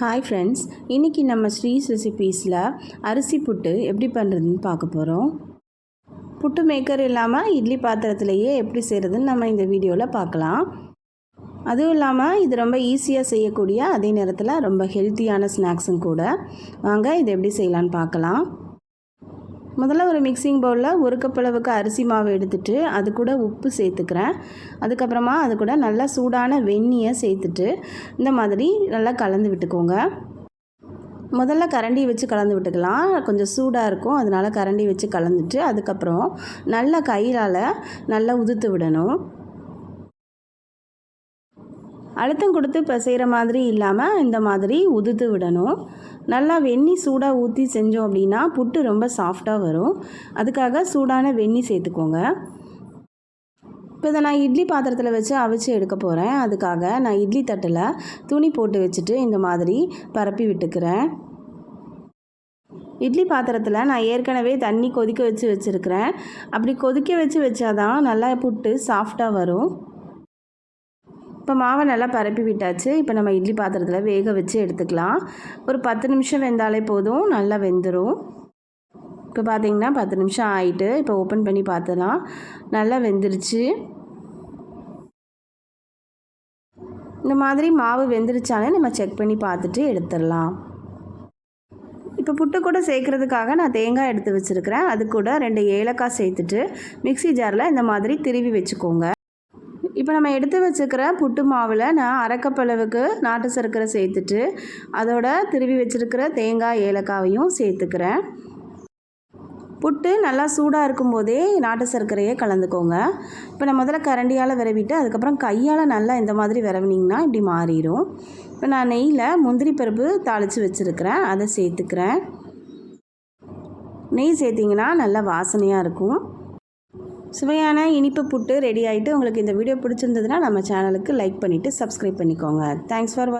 Hi friends இன்றைக்கி நம்ம ஸ்ரீஸ் ரெசிபீஸில் அரிசி புட்டு எப்படி பண்ணுறதுன்னு பார்க்க போகிறோம் புட்டு மேக்கர் இல்லாமல் இட்லி பாத்திரத்திலேயே எப்படி செய்கிறதுன்னு நம்ம இந்த வீடியோவில் பார்க்கலாம். அதுவும் இல்லாமல் இது ரொம்ப ஈஸியாக செய்யக்கூடிய அதே நேரத்தில் ரொம்ப ஹெல்த்தியான ஸ்நாக்ஸும் கூட. வாங்க இது எப்படி செய்யலான்னு பார்க்கலாம். முதல்ல ஒரு மிக்சிங் பவுலில் ஒரு கப் அளவுக்கு அரிசி மாவு எடுத்துட்டு அது கூட உப்பு சேர்த்துக்கிறேன். அதுக்கப்புறமா அது கூட நல்லா சூடான வெந்நியை சேர்த்துட்டு இந்த மாதிரி நல்லா கலந்து விட்டுக்கோங்க. முதல்ல கரண்டி வச்சு கலந்து விட்டுக்கலாம். கொஞ்சம் சூடாக இருக்கும். அதனால் கரண்டி வச்சு கலந்துட்டு அதுக்கப்புறம் நல்லா கையால் நல்லா உதுத்து விடணும். அழுத்தம் கொடுத்து பிசைகிற மாதிரி இல்லாமல் இந்த மாதிரி உதுத்து விடணும். நல்லா வெந்நி சூடாக ஊற்றி செஞ்சோம் அப்படின்னா புட்டு ரொம்ப சாஃப்டாக வரும். அதுக்காக சூடான வெந்நி சேர்த்துக்கோங்க. இப்போ இதை நான் இட்லி பாத்திரத்தில் வச்சு அவிச்சு எடுக்க போகிறேன் அதுக்காக நான் இட்லி தட்டில் துணி போட்டு வச்சுட்டு இந்த மாதிரி பரப்பி விட்டுக்கிறேன். இட்லி பாத்திரத்தில் நான் ஏற்கனவே தண்ணி கொதிக்க வச்சு வச்சுருக்கிறேன். அப்படி கொதிக்க வச்சு வச்சாதான் நல்லா புட்டு சாஃப்டாக வரும். இப்போ மாவை நல்லா பரப்பி விட்டாச்சு. இப்போ நம்ம இட்லி பாத்திரத்தில் வேக வச்சு எடுத்துக்கலாம். ஒரு பத்து நிமிஷம் வெந்தாலே போதும். நல்லா வெந்துடும் இப்போ பார்த்தீங்கன்னா பத்து நிமிஷம் ஆகிட்டு இப்போ ஓப்பன் பண்ணி பார்த்தலாம் நல்லா வெந்துருச்சு. இந்த மாதிரி மாவு வெந்துருச்சானே நம்ம செக் பண்ணி பார்த்துட்டு எடுத்துடலாம். இப்போ புட்டு கூட சேர்க்குறதுக்காக நான் தேங்காய் எடுத்து வச்சுருக்கிறேன். அது கூட ரெண்டு ஏலக்காய் சேர்த்துட்டு மிக்சி ஜாரில் இந்த மாதிரி திருவி வச்சுக்கோங்க. இப்போ நம்ம எடுத்து வச்சுக்கிற புட்டு மாவில் நான் அரைக்கப்பளவுக்கு நாட்டு சர்க்கரை சேர்த்துட்டு அதோட திருவி வச்சுருக்கிற தேங்காய் ஏலக்காவையும் சேர்த்துக்கிறேன். புட்டு நல்லா சூடாக இருக்கும்போதே நாட்டு சர்க்கரையை கலந்துக்கோங்க. இப்போ நான் முதல்ல கரண்டியால் விரவிட்டு அதுக்கப்புறம் கையால் நல்லா இந்த மாதிரி விரவினிங்கன்னா இப்படி மாறிடும் இப்போ நான் நெய்யில் முந்திரி பருப்பு தாளித்து வச்சுருக்கிறேன். அதை சேர்த்துக்கிறேன். நெய் சேர்த்திங்கன்னா நல்லா வாசனையாக இருக்கும். சுவையான இனிப்பு புட்டு ரெடி ஆகிட்டு உங்களுக்கு இந்த வீடியோ பிடிச்சிருந்ததுன்னா நம்ம சேனலுக்கு லைக் பண்ணிவிட்டு சப்ஸ்கிரைப் பண்ணிக்கோங்க. Thanks for watch